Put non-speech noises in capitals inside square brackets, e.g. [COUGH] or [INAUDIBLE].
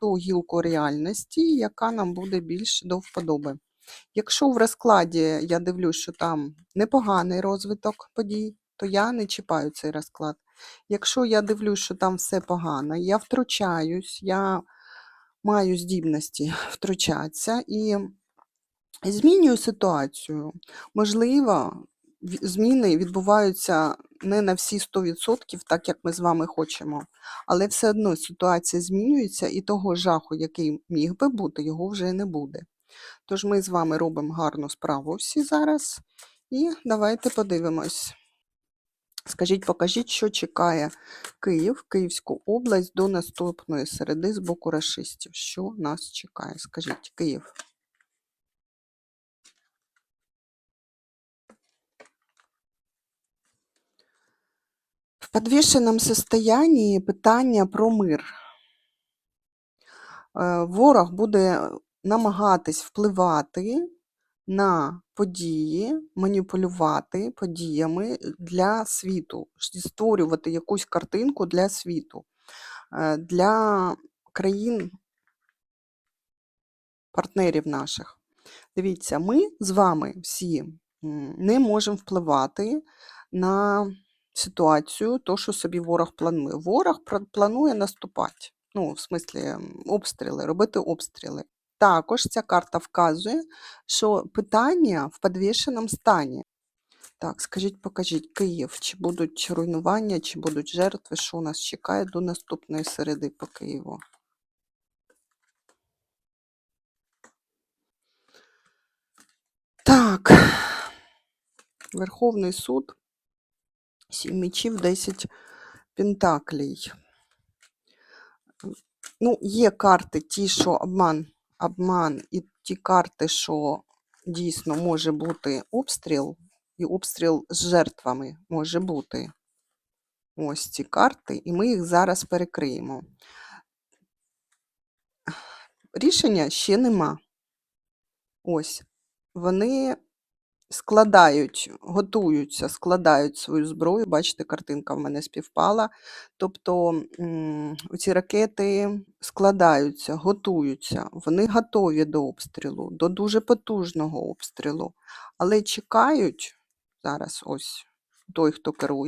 ту гілку реальності, яка нам буде більш до вподоби. Якщо в розкладі я дивлюсь, що там непоганий розвиток подій, то я не чіпаю цей розклад. Якщо я дивлюсь, що там все погано, я втручаюсь, я маю здібності [LAUGHS] втручатися і змінюю ситуацію. Можливо, зміни відбуваються не на всі 100%, так як ми з вами хочемо. Але все одно ситуація змінюється, і того жаху, який міг би бути, його вже не буде. Тож ми з вами робимо гарну справу всі зараз. І давайте подивимось. Скажіть, покажіть, що чекає Київ, Київську область до наступної середи з боку рашистів. Що нас чекає? Скажіть, Київ. В підвішеному состоянии питання про мир. Е, Ворог буде намагатись впливати на події, маніпулювати подіями для світу, створювати якусь картинку для світу, е, для країн партнерів наших. Дивіться, ми з вами всі не можемо впливати на ситуацію, то, що собі ворог планує. Ворог планує наступати. Ну, в смислі, обстріли, робити обстріли. Також ця карта вказує, що питання в підвішеному стані. Так, скажіть, покажіть, Київ, чи будуть руйнування, чи будуть жертви, що нас чекає до наступної середи по Києву? Так, Верховний суд, сім мечів, 10 пентаклей. Ну, є карти ті, що обман, обман, і ті карти, що дійсно може бути обстріл, і обстріл з жертвами може бути. Ось ці карти, і ми їх зараз перекриємо. Рішення ще нема. Ось. Вони складають, готуються, складають свою зброю. Бачите, картинка в мене співпала. Тобто ці ракети складаються, готуються, вони готові до обстрілу, до дуже потужного обстрілу, але чекають зараз ось той, хто керує.